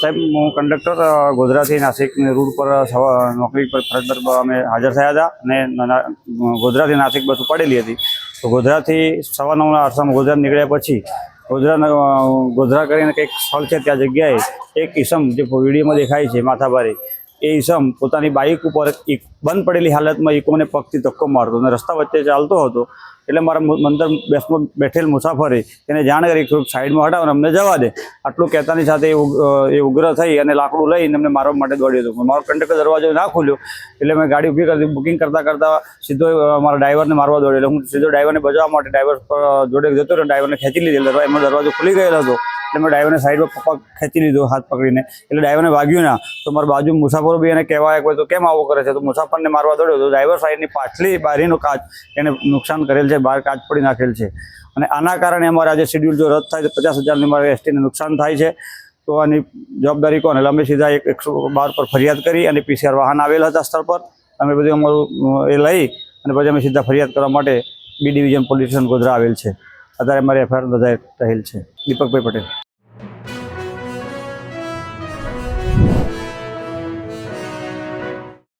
સાહેબ, હું conductor ગોધરાથી Nashik route પર નોકરી પર ફરજ પર અમે હાજર થયા હતા અને ગોધરાથી નાસિક બસ ઉપાડેલી હતી. તો ગોધરાથી સવા નવના અરસામાં ગોધરા નીકળ્યા પછી ગોધરા ગોધરા કરીને કંઈક સ્થળ છે ત્યાં જગ્યાએ એક ઈસમ જે વિડીયોમાં દેખાય છે માથાભારે. એ ઈસમ પોતાની બાઇક ઉપર એક બંધ પડેલી હાલતમાં ઇકોને પગથી ધક્કો મારતો અને રસ્તા વચ્ચે ચાલતો હતો. એટલે મારા મંદર બેસમાં બેઠેલ મુસાફરે એને જાણ કરી સાઈડમાં હટાવો અમને જવા દે. આટલું કહેતાની સાથે એ ઉગ્ર થઈ અને લાકડું લઈને અમને મારવા માટે દોડ્યો હતો. મારો કંડક્ટર દરવાજો ના ખોલ્યો. એટલે મેં ગાડી ઊભી કરી બુકિંગ કરતાં કરતાં સીધો મારા ડ્રાઈવરને મારવા દોડ્યો. એટલે હું સીધો ડ્રાઈવરને બચાવવા માટે ડ્રાઈવર જોડે જતો રહ્યો. ડ્રાઈવરને ખેંચી લીધેલો એમાં દરવાજો ખુલી ગયેલો હતો. એટલે મેં ડ્રાઈવરને સાઈડમાં પપ્પા ખેંચી લીધો, હાથ પકડીને. એટલે ડ્રાઈવરને વાગ્યું ના, તો મારા બાજુ મુસાફરો બી એને કહેવા એક તો કેમ આવો કરે છે? તો મુસાફરને મારવા દોડ્યો તો ડ્રાઈવર સાઈડની પાછલી બારીનો કાચ એને નુકસાન કરેલ છે, બહાર કાચ પડી નાખેલ છે. અને આના કારણે અમારે આજે શેડ્યુલ જો રદ થાય તો પચાસ હજારની મારે એસટીને નુકસાન થાય છે. તો આની જવાબદારી કોણ એટલે અમે સીધા એક એકસો બાર પર ફરિયાદ કરી અને પીસીઆર વાહન આવેલ હતા સ્થળ પર. અમે બધું અમારું એ લઈ અને પછી અમે સીધા ફરિયાદ કરવા માટે B division police station Godhra આવેલ છે. અત્યારે અમારી એફઆઈઆર નોંધાઈ રહેલ છે. દીપકભાઈ પટેલ.